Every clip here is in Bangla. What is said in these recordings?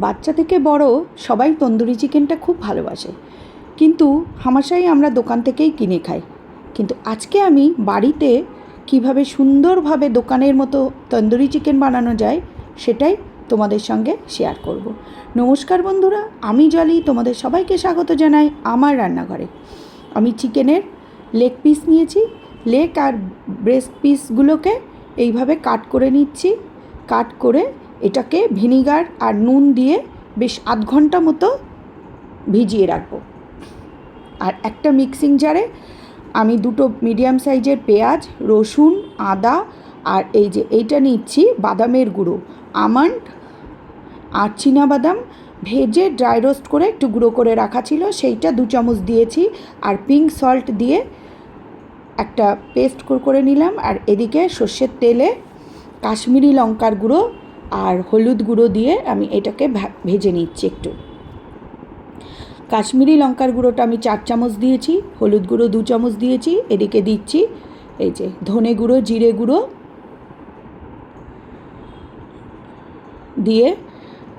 বাচ্চা থেকে বড় সবাই তন্দুরি চিকেনটা খুব ভালোবাসে। কিন্তু হামাশাই আমরা দোকান থেকেই কিনে খাই। কিন্তু আজকে আমি বাড়িতে কীভাবে সুন্দরভাবে দোকানের মতো তন্দুরি চিকেন বানানো যায়, সেটাই তোমাদের সঙ্গে শেয়ার করব। নমস্কার বন্ধুরা, আমি জলি, তোমাদের সবাইকে স্বাগত জানাই আমার রান্নাঘরে। আমি চিকেনের লেগ পিস নিয়েছি। লেগ আর ব্রেস্ট পিসগুলোকে এইভাবে কাট করে নিচ্ছি। কাট করে এটাকে ভিনিগার আর নুন দিয়ে বেশ আধ ঘণ্টা মতো ভিজিয়ে রাখব। আর একটা মিক্সিং জারে আমি দুটো মিডিয়াম সাইজের পেঁয়াজ, রসুন, আদা আর এই যে এইটা নিচ্ছি বাদামের গুঁড়ো, আমন্ড আর বাদাম ভেজে ড্রাই রোস্ট করে একটু গুঁড়ো করে রাখা ছিল, সেইটা দু চামচ দিয়েছি আর পিঙ্ক সল্ট দিয়ে একটা পেস্ট করে নিলাম। আর এদিকে সর্ষের তেলে কাশ্মীরি লঙ্কার গুঁড়ো আর হলুদ গুঁড়ো দিয়ে আমি এটাকে ভেজে নিচ্ছি একটু। কাশ্মীরি লঙ্কার গুঁড়োটা আমি চার চামচ দিয়েছি, হলুদ গুঁড়ো দু চামচ দিয়েছি, এদিকে দিচ্ছি এই যে ধনে গুঁড়ো, জিরে গুঁড়ো দিয়ে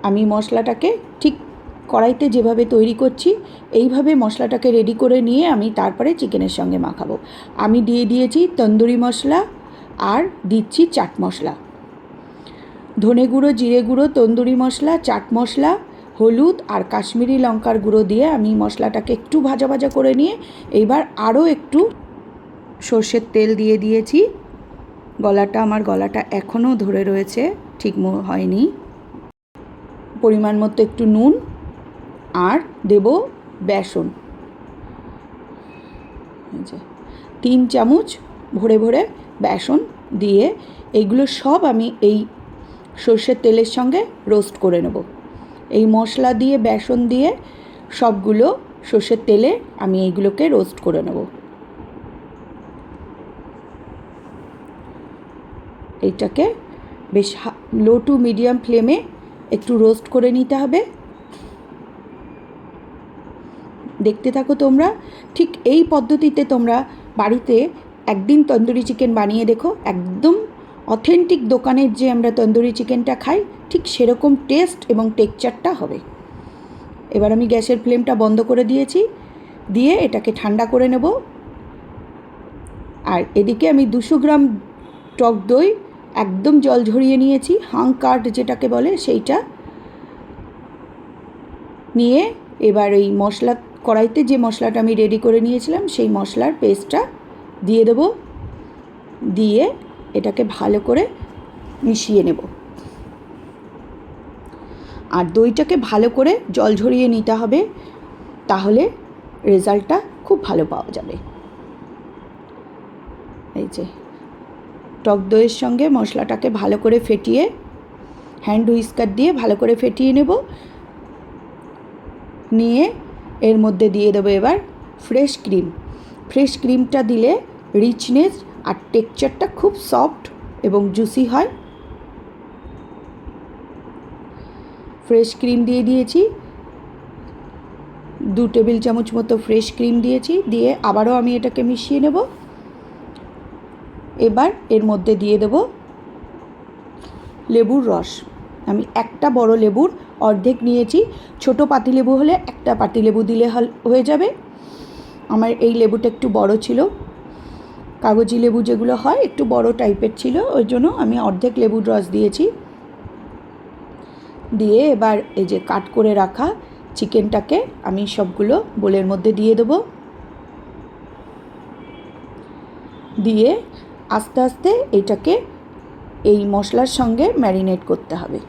আমি মশলাটাকে ঠিক কড়াইতে যেভাবে তৈরি করছি, এইভাবে মশলাটাকে রেডি করে নিয়ে আমি তারপরে চিকেনের সঙ্গে মাখাবো। আমি দিয়ে দিয়েছি তন্দুরি মশলা আর দিচ্ছি চাট মশলা। ধনে গুঁড়ো, জিরে গুঁড়ো, তন্দুরি মশলা, চাট মশলা, হলুদ আর কাশ্মীরি লঙ্কার গুঁড়ো দিয়ে আমি মশলাটাকে একটু ভাজা ভাজা করে নিয়ে এইবার আরও একটু সর্ষের তেল দিয়ে দিয়েছি। গলাটা, আমার গলাটা এখনও ধরে রয়েছে, ঠিক হয়নি। পরিমাণ মতো একটু নুন আর দেব বেসন। তিন চামচ ভরে ভরে বেসন দিয়ে এইগুলো সব আমি এই সর্ষের তেলের সঙ্গে রোস্ট করে নেব। এই মশলা দিয়ে, বেসন দিয়ে সবগুলো সর্ষের তেলে আমি এইগুলোকে রোস্ট করে নেব। এইটাকে বেশ লো টু মিডিয়াম ফ্লেমে একটু রোস্ট করে নিতে হবে। দেখতে থাকো তোমরা, ঠিক এই পদ্ধতিতে তোমরা বাড়িতে একদিন তন্দুরি চিকেন বানিয়ে দেখো, একদম অথেন্টিক দোকানের যে আমরা তন্দুরি চিকেনটা খাই, ঠিক সেরকম টেস্ট এবং টেক্সচারটা হবে। এবার আমি গ্যাসের ফ্লেমটা বন্ধ করে দিয়েছি, দিয়ে এটাকে ঠান্ডা করে নেব। আর এদিকে আমি দুশো গ্রাম টক দই একদম জল ঝরিয়ে নিয়েছি, হাং কার্ড যেটাকে বলে সেইটা। নিয়ে এবার এই মশলা, কড়াইতে যে মশলাটা আমি রেডি করে নিয়েছিলাম, সেই মশলার পেস্টটা দিয়ে দেবো। দিয়ে এটাকে ভালো করে মিশিয়ে নেব। আর দইটাকে ভালো করে জল ঝরিয়ে নিতে হবে, তাহলে রেজাল্টটা খুব ভালো পাওয়া যাবে। এই যে, টক দইয়ের সঙ্গে মশলাটাকে ভালো করে ফেটিয়ে হ্যান্ড হুইস্কার দিয়ে ভালো করে ফেটিয়ে নেব। নিয়ে এর মধ্যে দিয়ে দেবো এবার ফ্রেশ ক্রিম ফ্রেশ ক্রিমটা দিলে রিচনেস আর টেক্সচারটা খুব সফট এবং জুসি হয়। ফ্রেশ ক্রিম দিয়ে দিয়েছি। দু টেবিল চামচ মতো ফ্রেশ ক্রিম দিয়েছি। দিয়ে আবারও আমি এটাকে মিশিয়ে নেব। এবার এর মধ্যে দিয়ে দেব লেবুর রস। আমি একটা বড় লেবুর অর্ধেক নিয়েছি। ছোট পাতিলেবু হলে একটা পাতিলেবু দিলে হয়ে যাবে। আমার এই লেবুটা একটু বড় ছিল। কাগজি লেবু যেগুলো হয়, একটু বড় টাইপের ছিল, ওই জন্য আমি অর্ধেক লেবুর রস দিয়েছি। দিয়ে এবার এই যে কাট করে রাখা চিকেনটাকে আমি সবগুলো বোলের মধ্যে দিয়ে দেবো। দিয়ে আস্তে আস্তে এটাকে এই মশলার সঙ্গে ম্যারিনেট করতে হবে।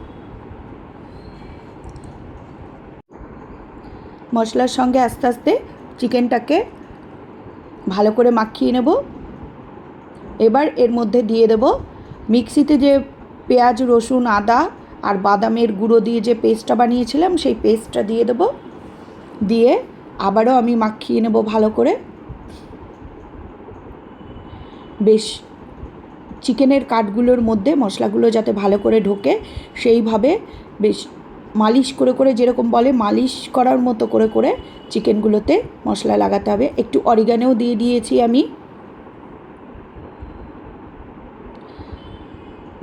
মশলার সঙ্গে আস্তে আস্তে চিকেনটাকে ভালো করে মাখিয়ে নেব। এবার এর মধ্যে দিয়ে দেব মিক্সিতে যে পেঁয়াজ, রসুন, আদা আর বাদামের গুঁড়ো দিয়ে যে পেস্টটা বানিয়েছিলাম, সেই পেস্টটা দিয়ে দেব। দিয়ে আবারও আমি মাখিয়ে নেব ভালো করে। বেশ, চিকেনের কাঠগুলোর মধ্যে মশলাগুলো যাতে ভালো করে ঢোকে, সেইভাবে বেশ মালিশ করে করে, যেরকম বলে মালিশ করার মতো করে করে চিকেনগুলোতে মশলা লাগাতে হবে। একটু অরিগানেও দিয়ে দিয়েছি আমি।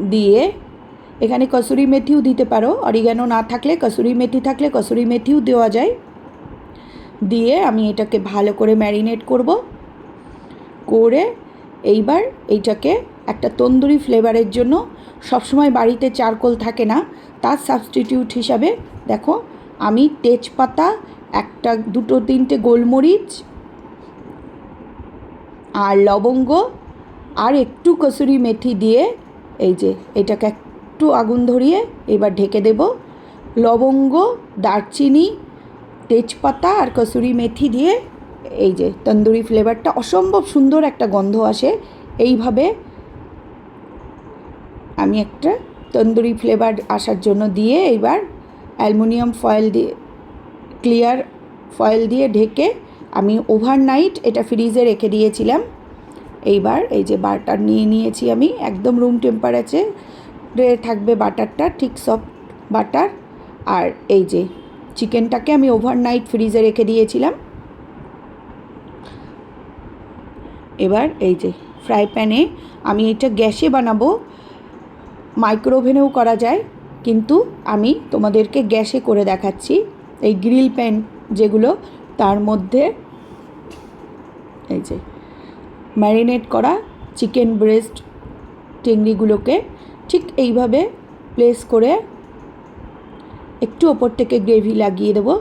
দিয়ে এখানে কসুরি মেথিও দিতে পারো। অরিগ্যানো না থাকলে, কসুরি মেথি থাকলে কসুরি মেথিও দেওয়া যায়। দিয়ে আমি এটাকে ভালো করে ম্যারিনেট করব। করে এইবার এইটাকে একটা তন্দুরি ফ্লেভারের জন্য সবসময় বাড়িতে চারকোল থাকে না, তার সাবস্টিটিউট হিসাবে দেখো, আমি তেজপাতা, একটা, দুটো, তিনটে গোলমরিচ আর লবঙ্গ আর একটু কসুরি মেথি দিয়ে এই যে, এটাকে একটু আগুন ধরিয়ে এবার ঢেকে দেব। লবঙ্গ, দারচিনি, তেজপাতা আর কসুরি মেথি দিয়ে এই যে, তন্দুরি ফ্লেভারটা অসম্ভব সুন্দর একটা গন্ধ আসে। এইভাবে আমি একটা তন্দুরি ফ্লেভার আসার জন্য দিয়ে এইবার অ্যালুমিনিয়াম ফয়েল দিয়ে, ক্লিয়ার ফয়েল দিয়ে ঢেকে আমি ওভারনাইট এটা ফ্রিজে রেখে দিয়েছিলাম। এইবার এই যে বাটার নিয়ে নিয়েছি আমি, একদম রুম টেম্পারেচারে থাকবে বাটারটা, ঠিক সফট বাটার। আর এই যে চিকেনটাকে আমি ওভারনাইট ফ্রিজে রেখে দিয়েছিলাম। এবার এই যে ফ্রাই প্যানে আমি এটা গ্যাসে বানাবো। মাইক্রোওভেনেও করা যায়, কিন্তু আমি তোমাদেরকে গ্যাসে করে দেখাচ্ছি। এই গ্রিল প্যান যেগুলো, তার মধ্যে এই যে ম্যারিনেট করা চিকেন ব্রেস্ট চিংড়িগুলোকে ঠিক এইভাবে প্লেস করে একটু ওপর থেকে গ্রেভি লাগিয়ে দেবো।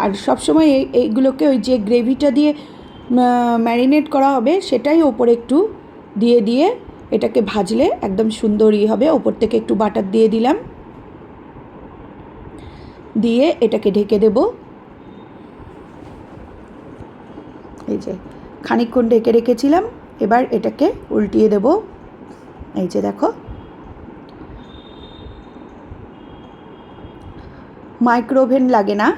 আর সবসময় এই এইগুলোকে ওই যে গ্রেভিটা দিয়ে ম্যারিনেট করা হবে সেটাই ওপরে একটু দিয়ে দিয়ে এটাকে ভাজলে একদম সুন্দরই হবে। ওপর থেকে একটু বাটার দিয়ে দিলাম। দিয়ে এটাকে ঢেকে দেব। এই যে খানিকক্ষণ ঢেকে রেখেছিলাম, এবার এটাকে উল্টিয়ে দেব। এই যে দেখো। মাইক্রোওভেন লাগে না।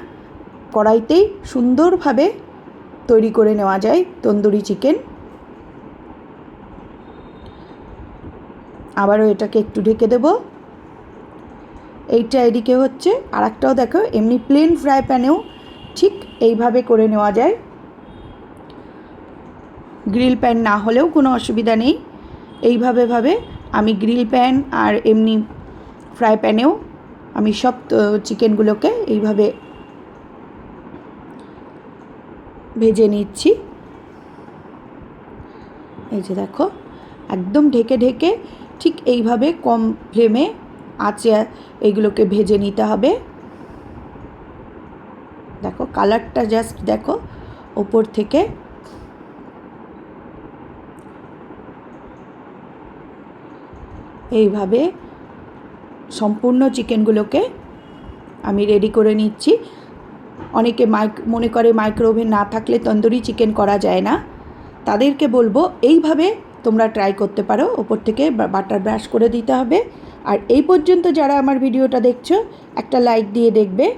কড়াইতেই সুন্দরভাবে তৈরি করে নেওয়া যায় তন্দুরি চিকেন। আবারও এটাকে একটু ঢেকে দেব। এইটা এদিকে হচ্ছে। আর একটাও দেখো, এমনি প্লেন ফ্রাই প্যানেও ঠিক এইভাবে করে নেওয়া যায়। গ্রিল প্যান না হলেও কোনো অসুবিধা নেই। এইভাবে ভাবে আমি গ্রিল প্যান আর এমনি ফ্রাই প্যানেও আমি সব চিকেনগুলোকে এইভাবে ভেজে নিচ্ছি। এই যে দেখো, একদম ঢেকে ঢেকে ঠিক এইভাবে কম ফ্লেমে আঁচে এইগুলোকে ভেজে নিতে হবে। দেখো, কালারটা জাস্ট দেখো, ওপর থেকে এইভাবে সম্পূর্ণ চিকেনগুলোকে আমি রেডি করে নিচ্ছি। অনেকে মাইক, মনে করে মাইক্রোওভেন না থাকলে তন্দুরি চিকেন করা যায় না। তাদেরকে বলব, এইভাবে তোমরা ট্রাই করতে পারো। ওপর থেকে বাটার ব্রাশ করে দিতে হবে। আর এই পর্যন্ত যারা আমার ভিডিওটা দেখছ, একটা লাইক দিয়ে দেখবে।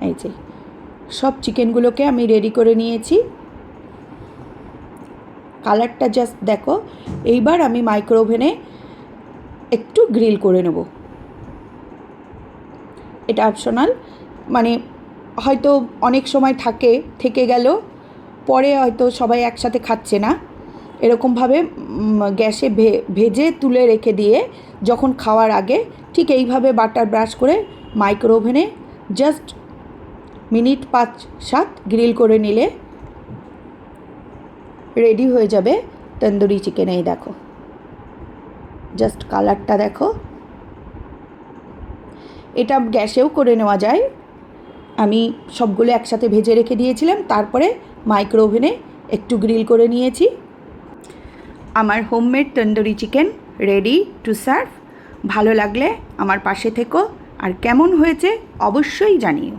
এই যে, সব চিকেনগুলোকে আমি রেডি করে নিয়েছি। কালারটা জাস্ট দেখো। এইবার আমি মাইক্রোওভেনে একটু গ্রিল করে নেব। এটা অপশনাল। মানে হয়তো অনেক সময় থাকে, থেকে গেল, পরে হয়তো সবাই একসাথে খাচ্ছে না। এরকমভাবে গ্যাসে ভেজে তুলে রেখে দিয়ে যখন খাওয়ার আগে ঠিক এইভাবে বাটার ব্রাশ করে মাইক্রো ওভেনে জাস্ট মিনিট পাঁচ, সাত গ্রিল করে নিলে রেডি হয়ে যাবে তন্দুরি চিকেন। এই দেখো। জাস্ট কালারটা দেখো। এটা গ্যাসেও করে নেওয়া যায়। আমি সবগুলো একসাথে ভেজে রেখে দিয়েছিলাম, তারপরে মাইক্রো ওভেনে একটু গ্রিল করে নিয়েছি। আমার homemade tandoori chicken ready to serve ভালো লাগলে আমার পাশে থেকো। আর কেমন হয়েছে অবশ্যই জানিও।